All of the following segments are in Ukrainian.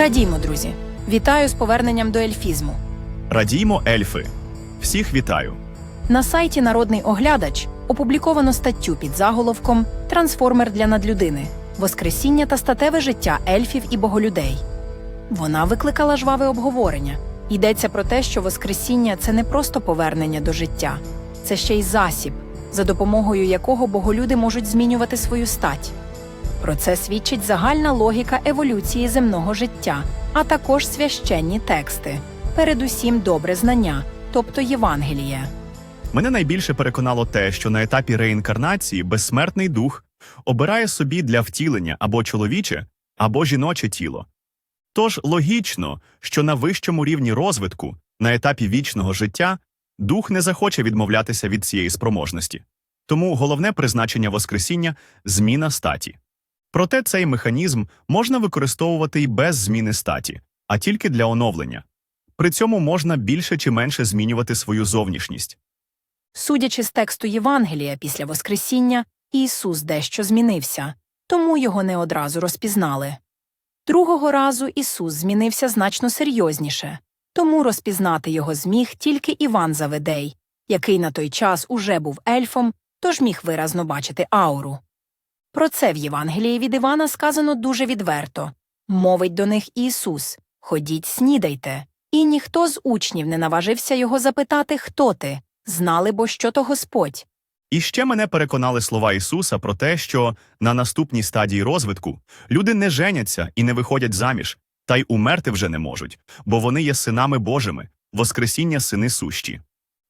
Радімо, друзі! Вітаю з поверненням до ельфізму. Радіймо, ельфи. Всіх вітаю. На сайті Народний оглядач опубліковано статтю під заголовком Трансформер для надлюдини Воскресіння та статеве життя ельфів і боголюдей. Вона викликала жваве обговорення. Йдеться про те, що Воскресіння це не просто повернення до життя, це ще й засіб, за допомогою якого боголюди можуть змінювати свою стать. Про це свідчить загальна логіка еволюції земного життя, а також священні тексти, передусім добре знання, тобто Євангеліє. Мене найбільше переконало те, що на етапі реінкарнації безсмертний дух обирає собі для втілення або чоловіче, або жіноче тіло. Тож логічно, що на вищому рівні розвитку, на етапі вічного життя, дух не захоче відмовлятися від цієї спроможності. Тому головне призначення Воскресіння зміна статі. Проте цей механізм можна використовувати і без зміни статі, а тільки для оновлення. При цьому можна більше чи менше змінювати свою зовнішність. Судячи з тексту Євангелія після Воскресіння, Ісус дещо змінився, тому його не одразу розпізнали. Другого разу Ісус змінився значно серйозніше, тому розпізнати його зміг тільки Іван Заведей, який на той час уже був ельфом, тож міг виразно бачити ауру. Про це в Євангелії від Івана сказано дуже відверто мовить до них Ісус Ходіть, снідайте. І ніхто з учнів не наважився його запитати, хто ти, знали бо, що то Господь. І ще мене переконали слова Ісуса про те, що на наступній стадії розвитку люди не женяться і не виходять заміж, та й умерти вже не можуть, бо вони є синами Божими, Воскресіння сини сущі.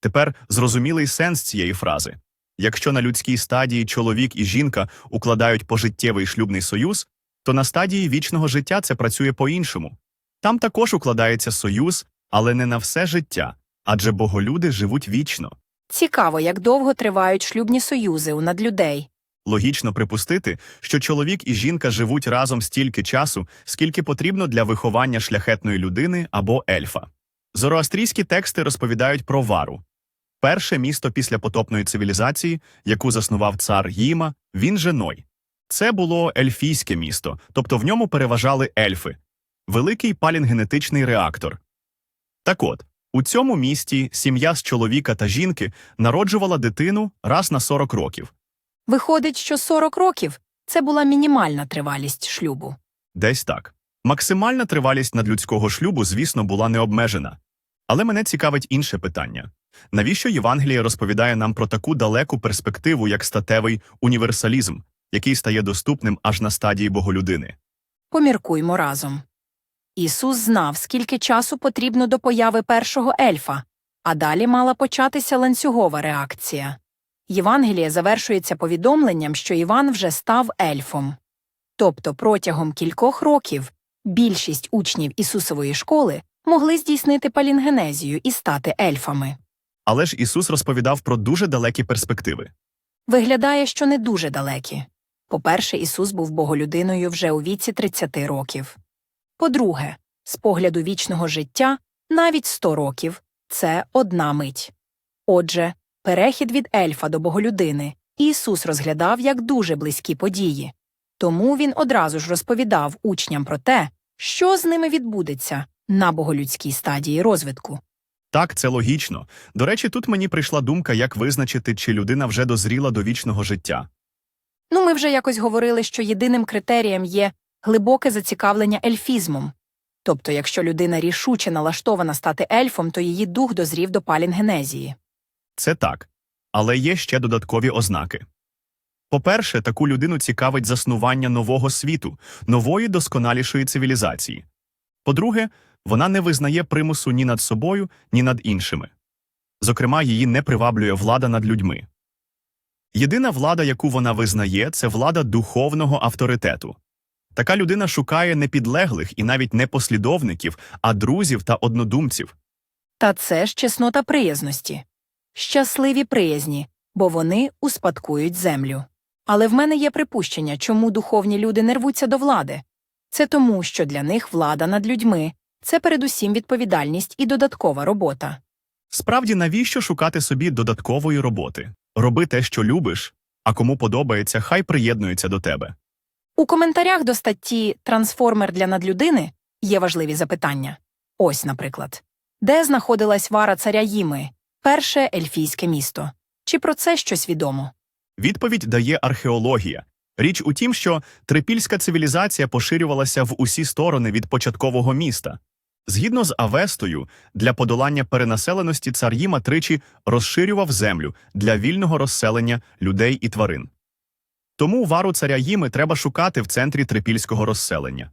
Тепер зрозумілий сенс цієї фрази. Якщо на людській стадії чоловік і жінка укладають пожиттєвий шлюбний союз, то на стадії вічного життя це працює по-іншому. Там також укладається союз, але не на все життя, адже боголюди живуть вічно. Цікаво, як довго тривають шлюбні союзи у надлюдей. Логічно припустити, що чоловік і жінка живуть разом стільки часу, скільки потрібно для виховання шляхетної людини або ельфа. Зороастрійські тексти розповідають про вару. Перше місто після потопної цивілізації, яку заснував цар Їма, він же Ной. Це було ельфійське місто, тобто в ньому переважали ельфи, великий палінгенетичний реактор. Так от, у цьому місті сім'я з чоловіка та жінки народжувала дитину раз на 40 років. Виходить, що 40 років це була мінімальна тривалість шлюбу. Десь так. Максимальна тривалість надлюдського шлюбу, звісно, була не обмежена. Але мене цікавить інше питання. Навіщо Євангеліє розповідає нам про таку далеку перспективу, як статевий універсалізм, який стає доступним аж на стадії боголюдини? Поміркуймо разом. Ісус знав, скільки часу потрібно до появи першого ельфа, а далі мала початися ланцюгова реакція. Євангеліє завершується повідомленням, що Іван вже став ельфом. Тобто протягом кількох років більшість учнів Ісусової школи могли здійснити палінгенезію і стати ельфами. Але ж Ісус розповідав про дуже далекі перспективи. Виглядає, що не дуже далекі. По-перше, Ісус був боголюдиною вже у віці 30 років. По-друге, з погляду вічного життя навіть 100 років це одна мить. Отже, перехід від ельфа до боголюдини Ісус розглядав як дуже близькі події. Тому він одразу ж розповідав учням про те, що з ними відбудеться на боголюдській стадії розвитку. Так, це логічно. До речі, тут мені прийшла думка, як визначити, чи людина вже дозріла до вічного життя. Ну, ми вже якось говорили, що єдиним критерієм є глибоке зацікавлення ельфізмом. Тобто, якщо людина рішуче налаштована стати ельфом, то її дух дозрів до палінгенезії. Це так. Але є ще додаткові ознаки. По-перше, таку людину цікавить заснування нового світу, нової досконалішої цивілізації. По-друге, вона не визнає примусу ні над собою, ні над іншими. Зокрема, її не приваблює влада над людьми. Єдина влада, яку вона визнає, це влада духовного авторитету. Така людина шукає не підлеглих і навіть не послідовників, а друзів та однодумців. Та це ж чеснота приязності. Щасливі приязні, бо вони успадкують землю. Але в мене є припущення, чому духовні люди не рвуться до влади. Це тому, що для них влада над людьми це передусім відповідальність і додаткова робота. Справді, навіщо шукати собі додаткової роботи? Роби те, що любиш, а кому подобається, хай приєднується до тебе. У коментарях до статті Трансформер для надлюдини Є важливі запитання. Ось, наприклад. Де знаходилась вара царя Їми, перше ельфійське місто? Чи про це щось відомо? Відповідь дає археологія. Річ у тім, що трипільська цивілізація поширювалася в усі сторони від початкового міста. Згідно з Авестою, для подолання перенаселеності цар Їма тричі розширював землю для вільного розселення людей і тварин. Тому вару царя Їми треба шукати в центрі трипільського розселення.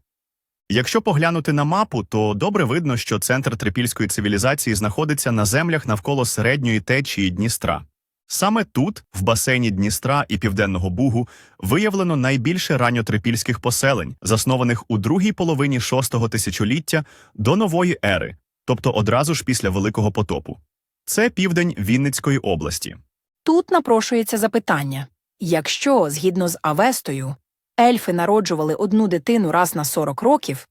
Якщо поглянути на мапу, то добре видно, що центр трипільської цивілізації знаходиться на землях навколо середньої течії Дністра. Саме тут, в басейні Дністра і Південного Бугу, виявлено найбільше ранньотрипільських поселень, заснованих у другій половині шостого тисячоліття до нової ери, тобто одразу ж після Великого потопу. Це південь Вінницької області. Тут напрошується запитання. Якщо, згідно з Авестою, ельфи народжували одну дитину раз на 40 років,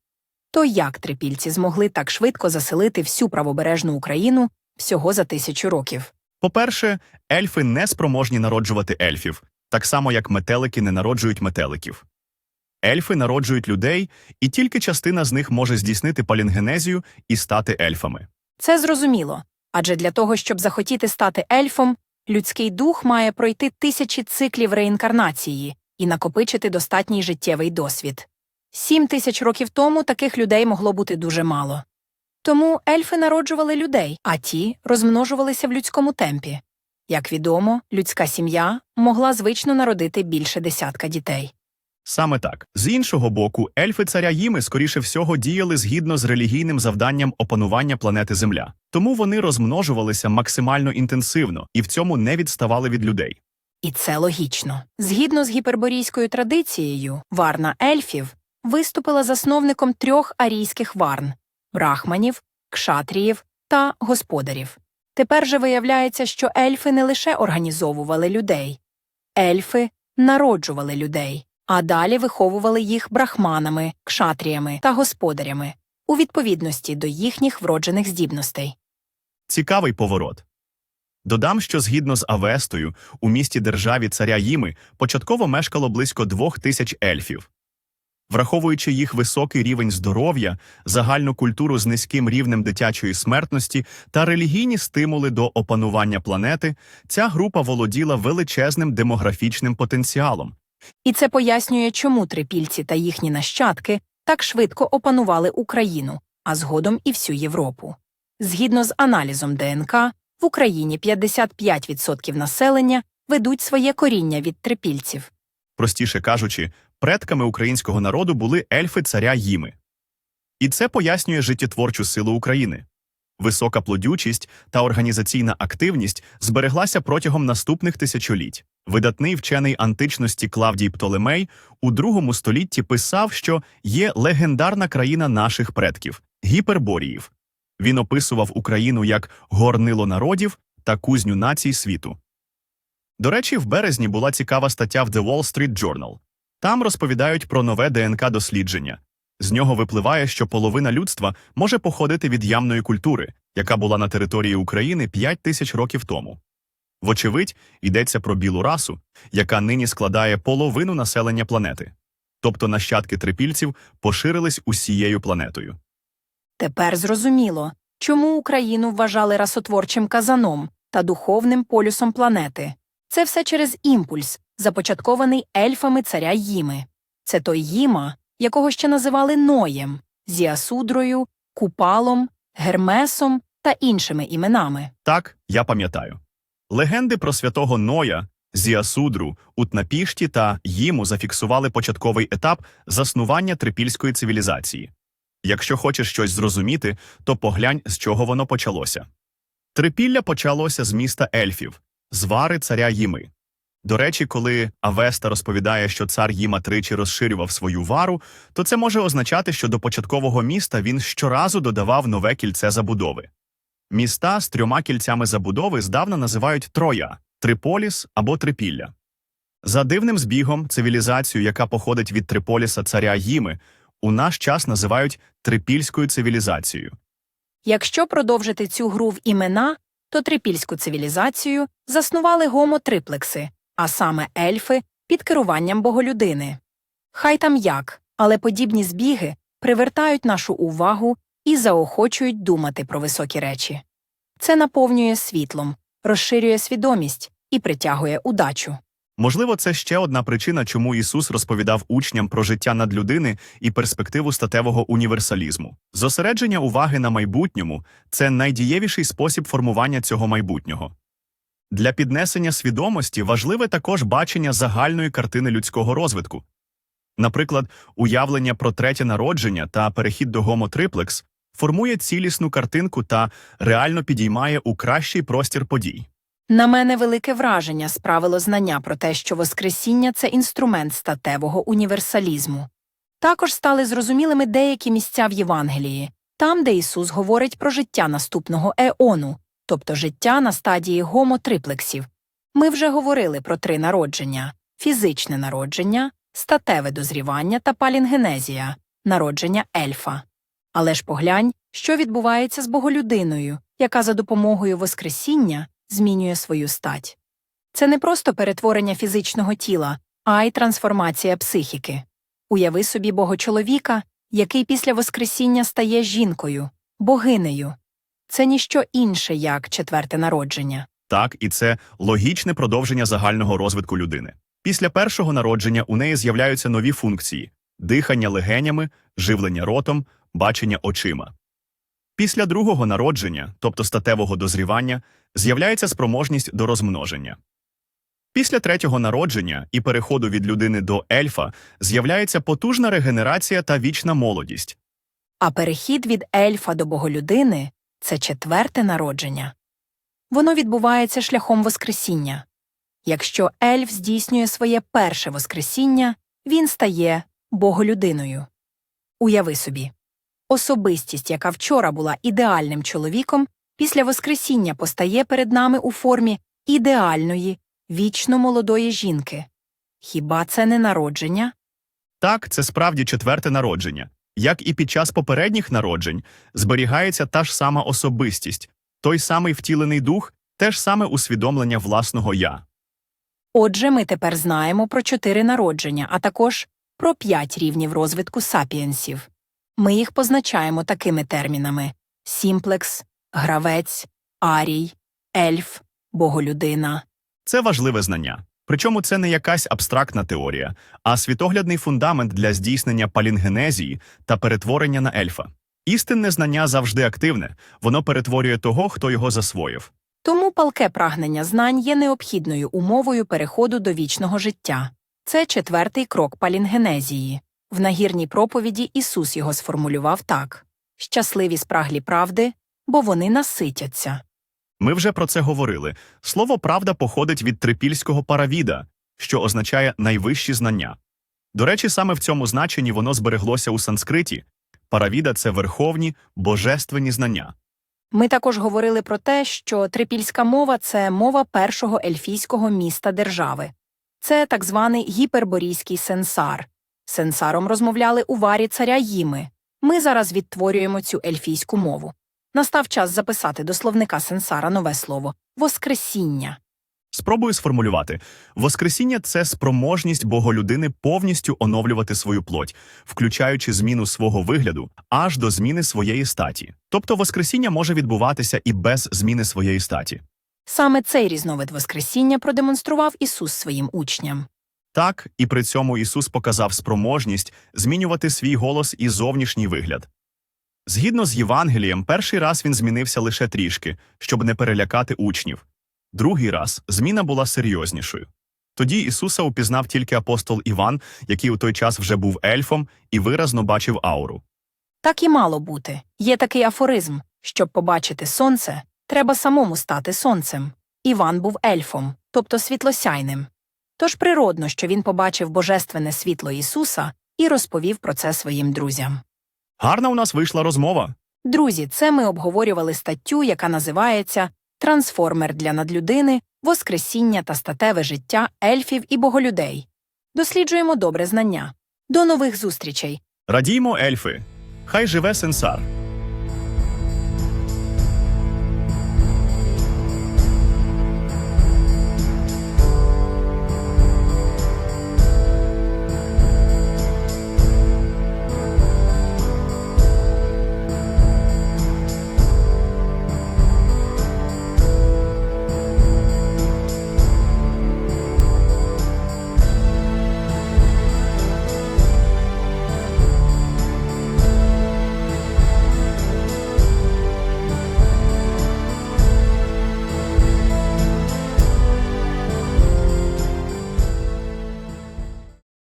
то як трипільці змогли так швидко заселити всю правобережну Україну всього за тисячу років? По-перше, ельфи не спроможні народжувати ельфів, так само як метелики не народжують метеликів. Ельфи народжують людей, і тільки частина з них може здійснити палінгенезію і стати ельфами. Це зрозуміло, адже для того, щоб захотіти стати ельфом, людський дух має пройти тисячі циклів реінкарнації і накопичити достатній життєвий досвід. Сім тисяч років тому таких людей могло бути дуже мало. Тому ельфи народжували людей, а ті розмножувалися в людському темпі. Як відомо, людська сім'я могла звично народити більше десятка дітей. Саме так. З іншого боку, ельфи царя Їми, скоріше всього, діяли згідно з релігійним завданням опанування планети Земля. Тому вони розмножувалися максимально інтенсивно і в цьому не відставали від людей. І це логічно. Згідно з гіперборійською традицією, варна ельфів виступила засновником трьох арійських варн брахманів, кшатріїв та господарів. Тепер же виявляється, що ельфи не лише організовували людей, ельфи народжували людей, а далі виховували їх брахманами, кшатріями та господарями у відповідності до їхніх вроджених здібностей. Цікавий поворот. Додам, що згідно з Авестою, у місті державі царя Їми початково мешкало близько двох тисяч ельфів. Враховуючи їх високий рівень здоров'я, загальну культуру з низьким рівнем дитячої смертності та релігійні стимули до опанування планети, ця група володіла величезним демографічним потенціалом. І це пояснює, чому трипільці та їхні нащадки так швидко опанували Україну, а згодом і всю Європу. Згідно з аналізом ДНК, в Україні 55% населення ведуть своє коріння від трипільців. Простіше кажучи, предками українського народу були ельфи царя Їми. І це пояснює життєтворчу силу України. Висока плодючість та організаційна активність збереглася протягом наступних тисячоліть. Видатний вчений античності Клавдій Птолемей у другому столітті писав, що є легендарна країна наших предків гіперборіїв. Він описував Україну як горнило народів та кузню націй світу. До речі, в березні була цікава стаття в The Wall Street Journal. Там розповідають про нове ДНК дослідження. З нього випливає, що половина людства може походити від ямної культури, яка була на території України 5 тисяч років тому. Вочевидь, йдеться про білу расу, яка нині складає половину населення планети. Тобто нащадки трипільців поширились усією планетою. Тепер зрозуміло, чому Україну вважали расотворчим казаном та духовним полюсом планети. Це все через імпульс, започаткований ельфами царя Їми. Це той Їма, якого ще називали Ноєм, Зіасудрою, Купалом, Гермесом та іншими іменами. Так, я пам'ятаю. Легенди про святого Ноя, Зіасудру, Утнапішті та Їму зафіксували початковий етап заснування трипільської цивілізації. Якщо хочеш щось зрозуміти, то поглянь, з чого воно почалося. Трипілля почалося з міста ельфів, з вари царя Їми. До речі, коли Авеста розповідає, що цар Їма тричі розширював свою вару, то це може означати, що до початкового міста він щоразу додавав нове кільце забудови. Міста з трьома кільцями забудови здавна називають Троя, Триполіс або Трипілля. За дивним збігом, цивілізацію, яка походить від Триполіса царя Їми, у наш час називають трипільською цивілізацією. Якщо продовжити цю гру в імена, то трипільську цивілізацію заснували гомо-триплекси, а саме ельфи під керуванням боголюдини. Хай там як, але подібні збіги привертають нашу увагу і заохочують думати про високі речі. Це наповнює світлом, розширює свідомість і притягує удачу. Можливо, це ще одна причина, чому Ісус розповідав учням про життя надлюдини і перспективу статевого універсалізму. Зосередження уваги на майбутньому це найдієвіший спосіб формування цього майбутнього. Для піднесення свідомості важливе також бачення загальної картини людського розвитку. Наприклад, уявлення про третє народження та перехід до гомотриплекс формує цілісну картинку та реально підіймає у кращий простір подій. На мене велике враження справило знання про те, що Воскресіння це інструмент статевого універсалізму. Також стали зрозумілими деякі місця в Євангелії, там, де Ісус говорить про життя наступного еону, тобто життя на стадії гомотриплексів. Ми вже говорили про три народження фізичне народження, статеве дозрівання та палінгенезія, народження ельфа. Але ж поглянь, що відбувається з боголюдиною, яка за допомогою Воскресіння змінює свою стать. Це не просто перетворення фізичного тіла, а й трансформація психіки. Уяви собі богочоловіка, який після Воскресіння стає жінкою, богинею. Це ніщо інше, як четверте народження. Так, і це логічне продовження загального розвитку людини. Після першого народження у неї з'являються нові функції дихання легенями, живлення ротом, бачення очима. Після другого народження, тобто статевого дозрівання, з'являється спроможність до розмноження. Після третього народження і переходу від людини до ельфа з'являється потужна регенерація та вічна молодість. А перехід від ельфа до боголюдини це четверте народження. Воно відбувається шляхом Воскресіння. Якщо ельф здійснює своє перше Воскресіння, він стає боголюдиною. Уяви собі. Особистість, яка вчора була ідеальним чоловіком, після Воскресіння постає перед нами у формі ідеальної, вічно молодої жінки. Хіба це не народження? Так, це справді четверте народження. Як і під час попередніх народжень, зберігається та ж сама особистість, той самий втілений дух, те ж саме усвідомлення власного я. Отже, ми тепер знаємо про чотири народження, а також про п'ять рівнів розвитку сапіенсів. Ми їх позначаємо такими термінами сімплекс, гравець, арій, ельф, боголюдина. Це важливе знання. Причому це не якась абстрактна теорія, а світоглядний фундамент для здійснення палінгенезії та перетворення на ельфа. Істинне знання завжди активне, воно перетворює того, хто його засвоїв. Тому палке прагнення знань є необхідною умовою переходу до вічного життя. Це четвертий крок палінгенезії. В нагірній проповіді Ісус його сформулював так щасливі спраглі правди, бо вони наситяться. Ми вже про це говорили. Слово правда походить від трипільського паравіда, що означає найвищі знання. До речі, саме в цьому значенні воно збереглося у санскриті. Паравіда це верховні, божественні знання. Ми також говорили про те, що трипільська мова це мова першого ельфійського міста держави. Це так званий гіперборійський сенсар. Сенсаром розмовляли у варі царя Їми. Ми зараз відтворюємо цю ельфійську мову. Настав час записати до словника сенсара нове слово Воскресіння. Спробую сформулювати. Воскресіння це спроможність боголюдини повністю оновлювати свою плоть, включаючи зміну свого вигляду аж до зміни своєї статі. Тобто Воскресіння може відбуватися і без зміни своєї статі. Саме цей різновид Воскресіння продемонстрував Ісус своїм учням. Так, і при цьому Ісус показав спроможність змінювати свій голос і зовнішній вигляд. Згідно з Євангелієм, перший раз він змінився лише трішки, щоб не перелякати учнів. Другий раз зміна була серйознішою. Тоді Ісуса упізнав тільки апостол Іван, який у той час вже був ельфом і виразно бачив ауру. Так і мало бути. Є такий афоризм щоб побачити сонце, треба самому стати сонцем. Іван був ельфом, тобто світлосяйним. Тож природно, що він побачив божественне світло Ісуса і розповів про це своїм друзям. Гарна у нас вийшла розмова. Друзі, це ми обговорювали статтю, яка називається Трансформер для надлюдини, Воскресіння та статеве життя ельфів і боголюдей. Досліджуємо добре знання. До нових зустрічей! Радіймо, ельфи! Хай живе сенсар!